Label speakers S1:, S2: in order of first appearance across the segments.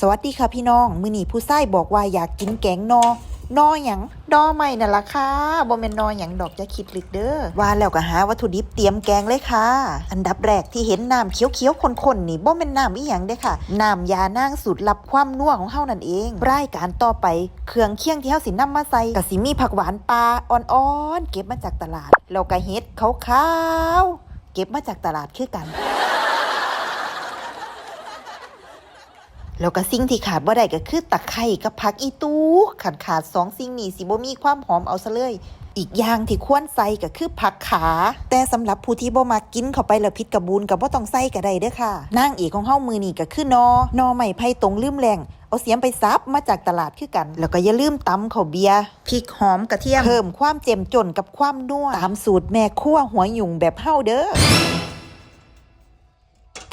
S1: สวัสดีค่ะพี่น้องมือหนีผู้ไส้บอกว่าอยากกินแกงนอนอหยังดอไม่น่ะล่ะค่ะบ่แม่นนอหยังดอกจะคิดลึกเด้อว่าแล้วก็หาวัตถุดิบเตรียมแกงเลยค่ะ อันดับแรกที่เห็นน้ำเขียวๆข้นๆนี่บ่แม่นน้ำอีหยังเด้ค่ะน้ำยานางสูตรลับความนัวของเฮานั่นเอง รายการต่อไปเครื่องเคียงที่เฮาสินำมาใส่ก็สิมีผักหวานปลาอ่อนๆเก็บมาจากตลาดแล้วก็เห็ดขาวๆเก็บมาจากตลาดคือกัน แล้วก็สิ่งที่ขาดบ่ได้ก็คือตะไคร่กับผักอีตูขาดขาดสองสิ่งนี้สิบ่มีความหอมเอาซะเลยอีกอย่างที่ควรใส่ก็คือผักขา แต่สำหรับผู้ที่บ่มากินเข้าไปแล้วพิษกระบูนก็บบ่ต้องใส่ก็ได้เด้อค่ะนางเอกของเฮามือนี่ก็คือนอนอไม้ไผ่ตรงลืมแรงเอาเสียมไปซับมาจากตลาดคือกัน แล้วก็อย่าลืมตำข้าวเบียร์พริกหอมกระเทียมเพิ่มความเจ็มจนกับความนัวตามสูตรแม่ครัวหัวหยุ่งแบบเฮาเด้อ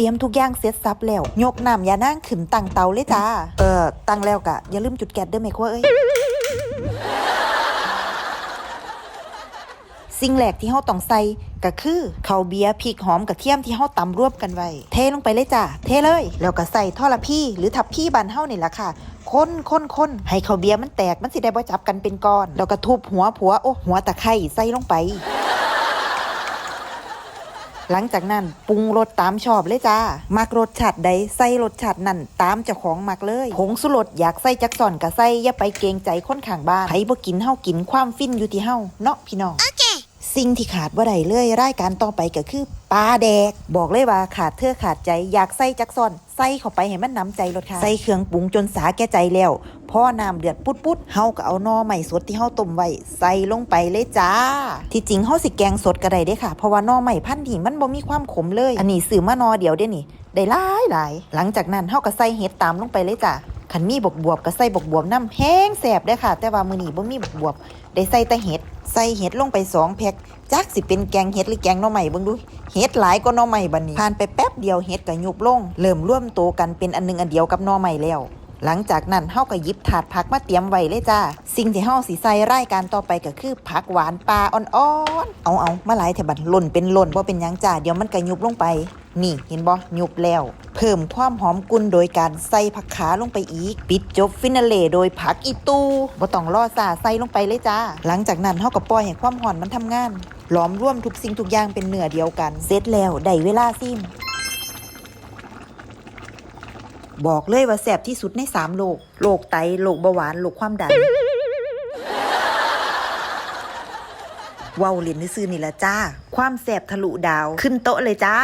S1: ตรียมทุกอย่างเสร็จสับแล้ว ยกน้ำยานั่งขึ้นตั้งเตาเลยจ้า เออ ตั้งแล้วกะ อย่าลืมจุดแก๊สเด้อแม่ครัวเอ้ย สิ่งแรกที่เฮาต้องใส่ก็คือข้าวเบียร์พริกหอมกระเทียมที่เฮาตำรวบกันไว้ เทลงไปเลยจ้า เทเลย แล้วก็ใส่ท่อละพี่หรือทับพี่บานเฮานี่แหละค่ะคนคนคนให้ข้าวเบียร์มันแตกมันสิได้บ่จับกันเป็นก้อน แล้วก็ทุบหัวผัวโอ้หัวตะไคร้ใส่ลงไป หลังจากนั้นปรุงรสตามชอบเลยจ้า มักรสชาติใดใส่รสชาตินั่นตามเจ้าของมักเลย ผงสุรสอยากใส่จักส่อนก็ใส่อย่าไปเกรงใจคนข้างบ้านใครบ่กินเฮากินความฟินอยู่ที่เฮาเนาะพี่น้อง สิ่งที่ขาดบ่ได้เลยรายการต่อไปก็คือปลาแดก บอกเลยว่าขาดเธอขาดใจอยากใส่จักซอนใส่เข้าไปให้มันน้ำใจรสค่ะใส่เครื่องปรุงจนสาแก่ใจแล้วพ่อน้ำเดือดปุดปุดๆเฮาก็เอานอใหม่สดที่เฮาต้มไว้ใส่ลงไปเลยจ้า ที่จริงเฮาสิแกงสดก็ได้เด้ค่ะ เพราะว่านอใหม่พันธุ์นี่มันบ่มีความขมเลย อันนี้ซื้อมานอเดียวเด้นี่ ได้หลายหลายหลังจากนั้นเฮาก็ใส่เห็ดตามลงไปเลยจ้ะ ขันมีบกบวบก็ใส่บกบวบน้ำแห้งแสบได้ค่ะ แต่ว่ามือนี้บ่มีบกบวบ ได้ใส่แต่เห็ด ใส่เห็ดลงไปสองแพ็คจักสิเป็นแกงเห็ดหรือแกงหน่อใหม่เบิ่งดูเห็ดหลายก็หน่อใหม่บัดนี้ผ่านไปแป๊บเดียวเห็ดก็ยุบลงเริ่มร่วมโตกันเป็นอันหนึงอันเดียวกับหน่อใหม่แล้ว หลังจากนั้นเฮาก็หยิบถาดผักมาเตรียมไว้เลยจ้า สิ่งที่เฮาสิใส่รายการต่อไปก็คือผักหวานปลาอ่อนๆ เอาเอามาหลายแถบัดหล่นเป็นหล่นบ่เป็นยังจ้าเดี๋ยวมันก็ยุบลงไป นี่เห็นบ่ยุบแล้ว เพิ่มความหอมกุนโดยการใส่ผักขาลงไปอีก ปิดจบฟินาเล่โดยผักอีตูบ่ต้องรอซาใส่ลงไปเลยจ้า หลังจากนั้นเฮาก็ปล่อยให้ความหอนมันทำงานหลอมร่วมทุกสิ่งทุกอย่างเป็นเนื้อเดียวกันเสร็จแล้วได้เวลาซิม บอกเลยว่าแสบที่สุดในสามโลก โลกไต โลกเบาหวาน โลกความดันเว้าเล่นซื่อนี่ละจ้า ความแสบทะลุดาว ขึ้นโต๊ะเลยจ้า